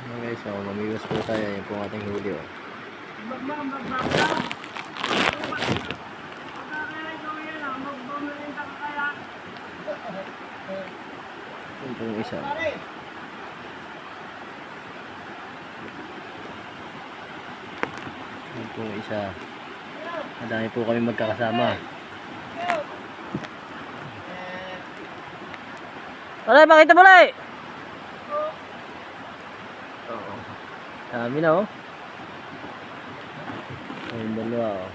Okay, so mamimiwas po tayo. Yan po ang ating huli. Oh. Yan po yung isa. Yan po yung isa. Madami po kami magkakasama. Alay, pakita mo lang Oo. Dami na oh. Ayun dalawa oh.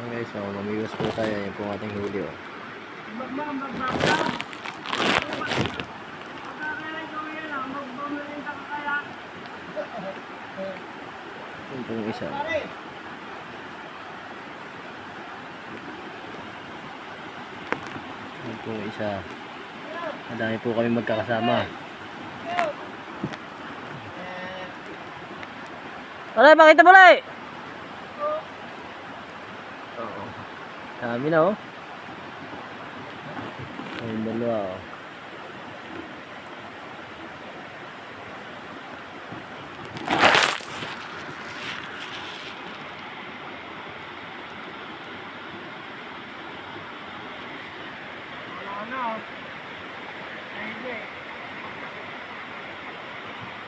Okay, so mamimiwas po tayo. Yan po ating huli oh. Yung isa. Yung isa. Madami po kami magkakasama. Alay, pakita mo lang Oo. Dami na oh. Ayun dalawa oh.